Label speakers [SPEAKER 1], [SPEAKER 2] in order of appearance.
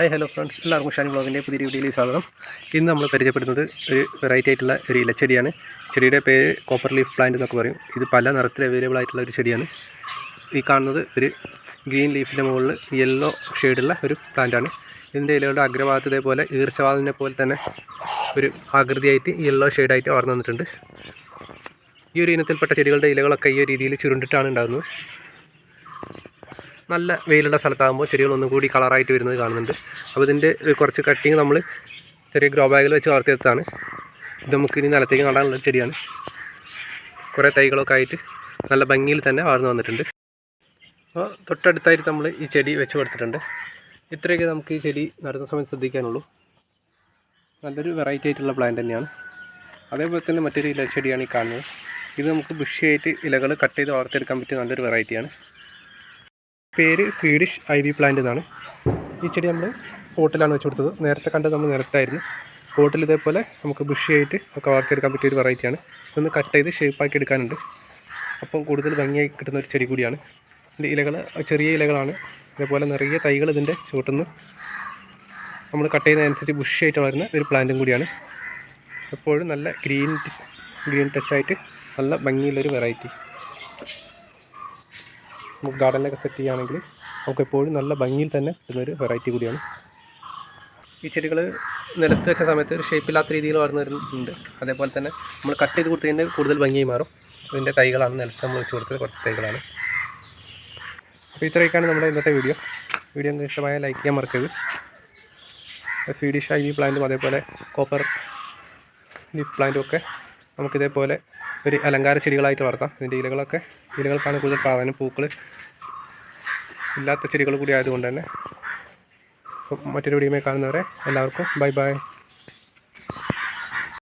[SPEAKER 1] Hi hello friends എല്ലാവർക്കും ഷാനി ബ്ലോഗിന്റെ പുതിയ വീഡിയോയിലേക്ക് സ്വാഗതം. ഇന്ന് നമ്മൾ പരിചയപ്പെടുന്നത് ഒരു വെറൈറ്റി ആയിട്ടുള്ള ഒരു ഇലച്ചെടിയാണ് ചെടിയുടെ പേര് കോപ്പർ ലീഫ് പ്ലാന്റ് എന്നൊക്കെ പറയും. ഇത് പല നിറത്തിൽ അവൈലബിൾ ആയിട്ടുള്ള ഒരു ചെടിയാണ്. ഈ കാണുന്നത് ഒരു ഗ്രീൻ ലീഫിന്റെ മുകളിൽ യെല്ലോ ഷെയ്ഡുള്ള ഒരു പ്ലാന്റാണ് ഇതിന്റെ ഇലകളുടെ അഗ്രഭാഗത്ത് ഇതേപോലെ പോലെ തന്നെ ഒരു ആകൃതിയായിട്ട് യെല്ലോ ഷെയ്ഡായിട്ട് വളർന്നു വന്നിട്ടുണ്ട്. ഈ ഒരു ഇനത്തിൽപ്പെട്ട ചെടികളുടെ ഇലകളൊക്കെ ഈ രീതിയിൽ ചുരുണ്ടിട്ടാണ് ഉണ്ടാകുന്നത്. നല്ല വെയിലുള്ള സ്ഥലത്താകുമ്പോൾ ചെടികൾ ഒന്നും കൂടി കളറായിട്ട് വരുന്നത് കാണുന്നുണ്ട്. അപ്പോൾ ഇതിന്റെ കുറച്ച് കട്ടിങ് നമ്മൾ ചെറിയ ഗ്രോ ബാഗിൽ വെച്ച് വളർത്തിയെടുത്താണ് ഇത് നമുക്ക് ഇനി നിലത്തേക്ക് നടാനുള്ള ചെടിയാണ്. കുറേ തൈകളൊക്കെ ആയിട്ട് നല്ല ഭംഗിയിൽ തന്നെ വളർന്നു വന്നിട്ടുണ്ട്. അപ്പോൾ തൊട്ടടുത്തായിട്ട് നമ്മൾ ഈ ചെടി വെച്ച് കൊടുത്തിട്ടുണ്ട്. ഇത്രയൊക്കെ നമുക്ക് ഈ ചെടി നടുന്ന സമയത്ത് ശ്രദ്ധിക്കാനുള്ളൂ. നല്ലൊരു വെറൈറ്റി ആയിട്ടുള്ള പ്ലാന്റ് തന്നെയാണ്. അതേപോലെ തന്നെ മറ്റൊരു ഇല ചെടിയാണ് ഈ കാണുന്നത്. ഇത് നമുക്ക് ബുഷിയായിട്ട് ഇലകൾ കട്ട് ചെയ്ത് വളർത്തിയെടുക്കാൻ പറ്റിയ നല്ലൊരു വെറൈറ്റിയാണ് പേര് സ്വീഡിഷ് ഐ വി പ്ലാന്റ് എന്നാണ്. ഈ ചെടി നമ്മൾ പോട്ടിലാണ് വെച്ച് കൊടുത്തത്. നേരത്തെ കണ്ടത് നമ്മൾ നിരത്തായിരുന്നു പോട്ടിൽ ഇതേപോലെ നമുക്ക് ബുഷിയായിട്ട് ഒക്കെ വളർത്തിയെടുക്കാൻ പറ്റിയ ഒരു വെറൈറ്റിയാണ് ഇതൊന്ന് കട്ട് ചെയ്ത് ഷേപ്പാക്കി എടുക്കാനുണ്ട്. അപ്പം കൂടുതൽ ഭംഗിയായി കിട്ടുന്ന ഒരു ചെടി കൂടിയാണ്. ഇതിന്റെ ഇലകൾ ചെറിയ ഇലകളാണ്. ഇതേപോലെ നിറയെ തൈകൾ ഇതിന്റെ ചുവട്ടുനിന്ന് നമ്മൾ കട്ട് ചെയ്യുന്നതനുസരിച്ച് ബുഷിയായിട്ട് വളരുന്ന ഒരു പ്ലാന്റും കൂടിയാണ്. എപ്പോഴും നല്ല ഗ്രീൻ ഗ്രീൻ ടച്ചായിട്ട് നല്ല ഭംഗിയുള്ളൊരു വെറൈറ്റി നമുക്ക് ഗാർഡനിലൊക്കെ സെറ്റ് ചെയ്യുകയാണെങ്കിൽ നമുക്ക് എപ്പോഴും നല്ല ഭംഗിയിൽ തന്നെ കിട്ടുന്നൊരു വെറൈറ്റി കൂടിയാണ്. ഈ ചെടികൾ നിലത്ത് വെച്ച സമയത്ത് ഒരു ഷേപ്പില്ലാത്ത രീതിയിൽ വളർന്നു വരുന്നുണ്ട് അതേപോലെ തന്നെ നമ്മൾ കട്ട് ചെയ്ത് കൊടുത്തു കഴിഞ്ഞാൽ കൂടുതൽ ഭംഗിയായി മാറും. ഇതിന്റെ തൈകളാണ് നിലത്ത് നമ്മൾ വെച്ച് കൊടുത്തത് കുറച്ച് തൈകളാണ്. അപ്പോൾ ഇത്രയൊക്കെയാണ് നമ്മുടെ ഇന്നത്തെ വീഡിയോ വീഡിയോ നിങ്ങൾക്ക് ഇഷ്ടമായ ലൈക്ക് ചെയ്യാൻ മറക്കരുത്. സ്വീഡിഷ് ഐ വി പ്ലാന്റും അതേപോലെ കോപ്പർ ലീഫ് പ്ലാന്റും ഒക്കെ നമുക്കിതേപോലെ ഒരു അലങ്കാര ചെടികളായിട്ട് വളർത്താം. ഇതിന്റെ ഇലകളൊക്കെ ഇലകൾക്കാണ് കൂടുതൽ പ്രാധാന്യം. പൂക്കൾ ഇല്ലാത്ത ചെടികൾ കൂടി ആയതുകൊണ്ട് തന്നെ. മറ്റൊരു വീഡിയോയിൽ കാണുന്നവരെ എല്ലാവർക്കും ബൈ ബൈ.